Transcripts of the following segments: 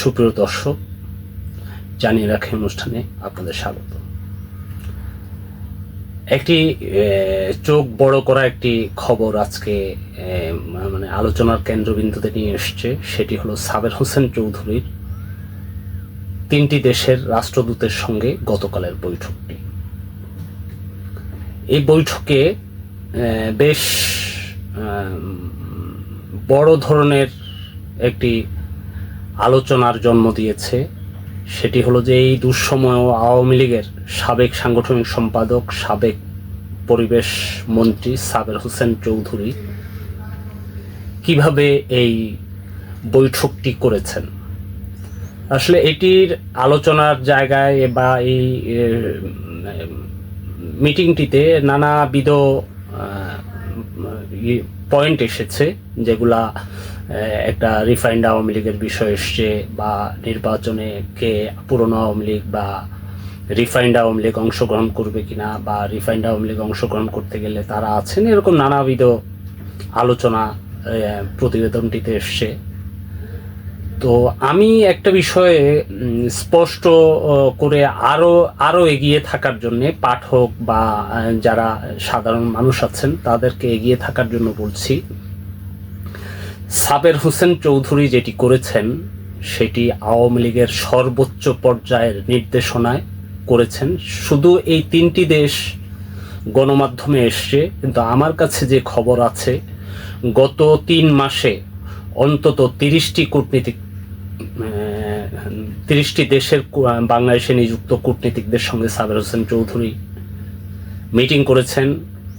সুপ্রিয় দর্শক, জানিয়ে রাখি অনুষ্ঠানে আপনাদের স্বাগত। একটি চোখ বড় করা একটি খবর আজকে মানে আলোচনার কেন্দ্রবিন্দুতে নিয়ে এসছে। সেটি হলো সাবের হোসেন চৌধুরীর তিনটি দেশের রাষ্ট্রদূতের সঙ্গে গতকালের বৈঠকটি। এই বৈঠকে বেশ বড় ধরনের একটি আলোচনার জন্ম দিয়েছে। সেটি হলো যে এই দুঃসময় আওয়ামী লীগের সাবেক সাংগঠনিক সম্পাদক, সাবেক পরিবেশ মন্ত্রী সাবের হোসেন চৌধুরী কীভাবে এই বৈঠকটি করেছেন? আসলে এটির আলোচনার জায়গায় বা এই মিটিংটিতে নানাবিধ পয়েন্ট এসেছে যেগুলা একটা রিফাইন্ড আওয়ামী লীগের বিষয় এসছে বা নির্বাচনে কে পুরনো আওয়ামী লীগ বা রিফাইন্ড আওয়ামী লীগ অংশগ্রহণ করবে কিনা বা রিফাইন্ড আওয়ামী লীগ অংশগ্রহণ করতে গেলে তারা আছেন, এরকম নানাবিধ আলোচনা প্রতিবেদনটিতে এসছে। তো আমি একটা বিষয়ে স্পষ্ট করে আরও আরও এগিয়ে থাকার জন্য পাঠক বা যারা সাধারণ মানুষ আছেন, তাদেরকে এগিয়ে থাকার জন্য বলছি। সাবের হোসেন চৌধুরী যেটি করেছেন, সেটি আওয়ামী লীগের সর্বোচ্চ পর্যায়ের নির্দেশনায় করেছেন। শুধু এই তিনটি দেশ গণমাধ্যমে এসছে, কিন্তু আমার কাছে যে খবর আছে, গত তিন মাসে অন্তত তিরিশটি কূটনীতিক তিরিশটি দেশের বাংলাদেশে নিযুক্ত কূটনীতিকদের সঙ্গে সাবের হোসেন চৌধুরী মিটিং করেছেন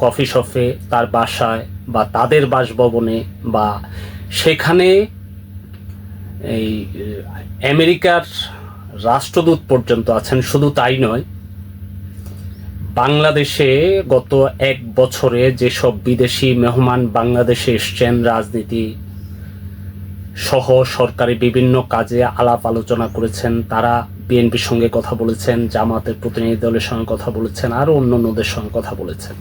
কফি শপে, তার বাসায় বা তাদের বাসভবনে বা সেখানে এই আমেরিকার রাষ্ট্রদূত পর্যন্ত আছেন। শুধু তাই নয়, বাংলাদেশে গত এক বছরে যেসব বিদেশি মেহমান বাংলাদেশে এসছেন, রাজনীতি সহ সরকারি বিভিন্ন কাজে আলাপ আলোচনা করেছেন। তারা বিএনপির সঙ্গে কথা বলেছেন, জামাতের প্রতিনিধি দলের সঙ্গে কথা বলেছেন আরও অন্য অন্যদের সঙ্গে কথা বলেছেন।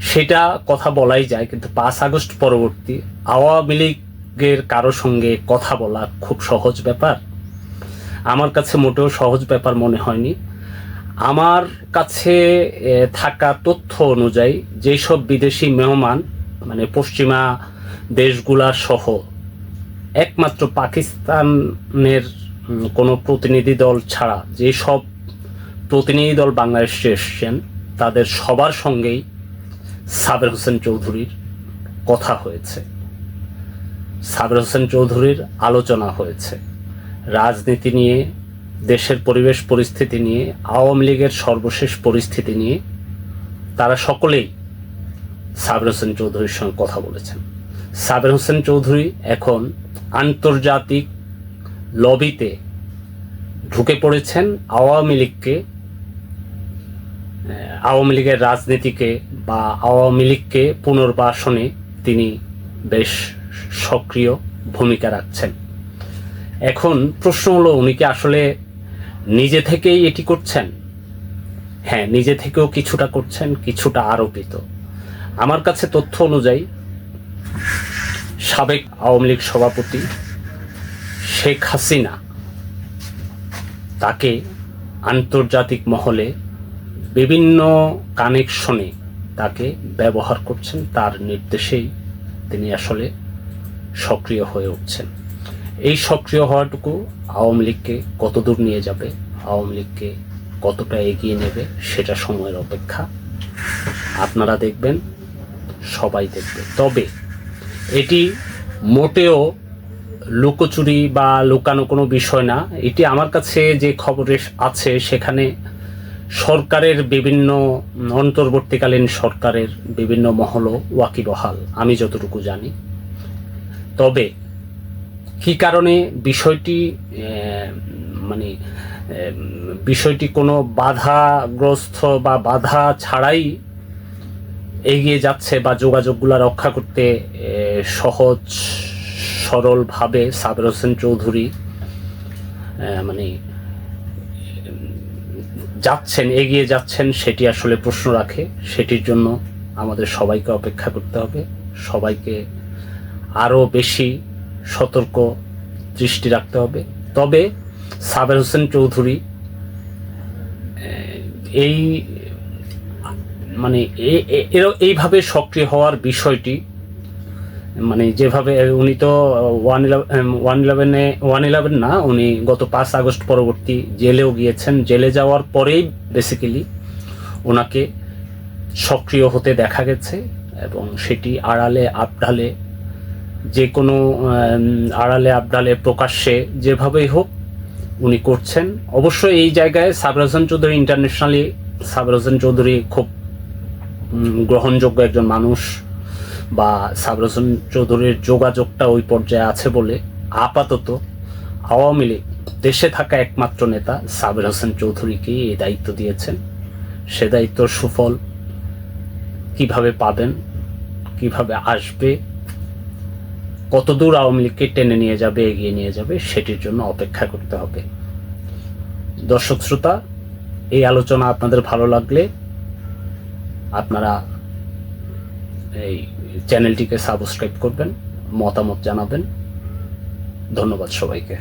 সেটা কথা বলাই যায়, কিন্তু পাঁচ আগস্ট পরবর্তী আওয়ামী লীগের কারও সঙ্গে কথা বলা খুব সহজ ব্যাপার? আমার কাছে মোটেও সহজ ব্যাপার মনে হয়নি। আমার কাছে থাকা তথ্য অনুযায়ী যেসব বিদেশি মেহমান মানে পশ্চিমা দেশগুলার সহ একমাত্র পাকিস্তানের কোনো প্রতিনিধি দল ছাড়া যেসব প্রতিনিধি দল বাংলাদেশে এসছেন, তাদের সবার সঙ্গেই সাবের হোসেন চৌধুরীর কথা হয়েছে। সাবের হোসেন চৌধুরীর আলোচনা হয়েছে। রাজনীতি নিয়ে, দেশের পরিবেশ পরিস্থিতি নিয়ে, আওয়ামী লীগের সর্বশেষ পরিস্থিতি নিয়ে তারা সকলেই সাবের হোসেন চৌধুরীর সঙ্গে কথা বলেছেন। সাবের হোসেন চৌধুরী এখন আন্তর্জাতিক লবিতে ঢুকে পড়েছেন আওয়ামী লীগকে আওয়ামী লীগের রাজনীতিকে বা আওয়ামী লীগকে পুনর্বাসনে তিনি বেশ সক্রিয় ভূমিকা রাখছেন। এখন প্রশ্ন হলো, উনি কি আসলে নিজে থেকেই এটি করছেন? হ্যাঁ নিজে থেকেও কিছুটা করছেন, কিছুটা আরোপিত। আমার কাছে তথ্য অনুযায়ী সাবেক আওয়ামী লীগ সভাপতি শেখ হাসিনা তাকে আন্তর্জাতিক মহলে বিভিন্ন কানেকশনে তাকে ব্যবহার করছেন। তার নির্দেশেই তিনি আসলে সক্রিয় হয়ে উঠছেন। এই সক্রিয় হওয়াটুকু আওয়ামী লীগকে কতদূর নিয়ে যাবে? আওয়ামী লীগকে কতটা এগিয়ে নেবে? সেটা সময়ের অপেক্ষা। আপনারা দেখবেন, সবাই দেখবে। তবে এটি মোটেও লুকোচুরি বা লুকানো কোনো বিষয় না। এটি আমার কাছে যে খবর আছে, সেখানে সরকারের বিভিন্ন, অন্তর্বর্তীকালীন সরকারের বিভিন্ন মহলও ওয়াকিবহাল, আমি যতটুকু জানি। তবে কি কারণে বিষয়টি মানে বিষয়টি কোনো বাধাগ্রস্ত বা বাধা ছাড়াই এগিয়ে যাচ্ছে বা যোগাযোগগুলো রক্ষা করতে সহজ, সরলভাবে সাবের হোসেন চৌধুরী মানে যাচ্ছেন, এগিয়ে যাচ্ছেন, সেটি আসলে প্রশ্ন রাখে। সেটির জন্য আমাদের সবাইকে অপেক্ষা করতে হবে। সবাইকে আরও বেশি সতর্ক দৃষ্টি রাখতে হবে। তবে সাবের হোসেন চৌধুরী এই মানে এইভাবে সক্রিয় হওয়ার বিষয়টি মানে যেভাবে উনি তো ওয়ান ইলেভেন ওয়ান ইলেভেনে ওয়ান ইলেভেন না, উনি গত পাঁচ আগস্ট পরবর্তী জেলেও গিয়েছেন। জেলে যাওয়ার পরেই বেসিক্যালি ওনাকে সক্রিয় হতে দেখা গেছে এবং সেটি আড়ালে, আবডালে যে কোনো আড়ালে, আবডালে প্রকাশ্যে যেভাবেই হোক উনি করছেন। অবশ্যই এই জায়গায় সাবরাজন চৌধুরী ইন্টারন্যাশনালি সাবরাজন চৌধুরী খুব গ্রহণযোগ্য একজন মানুষ বা সাবর চৌধুরীর যোগাযোগটা ওই পর্যায়ে আছে বলে আপাতত আওয়ামী লীগ দেশে থাকা একমাত্র নেতা সাবের হোসেন চৌধুরীকেই এই দায়িত্ব দিয়েছেন। সে দায়িত্ব সুফল কীভাবে পাবেন, কীভাবে আসবে, কতদূর আওয়ামী লীগকে টেনে নিয়ে যাবে, এগিয়ে নিয়ে যাবে, সেটির জন্য অপেক্ষা করতে হবে। দর্শক শ্রোতা, এই আলোচনা আপনাদের ভালো লাগলে আপনারা এই চ্যানেলটিকে সাবস্ক্রাইব করবেন মতামত জানাবেন। ধন্যবাদ সবাইকে।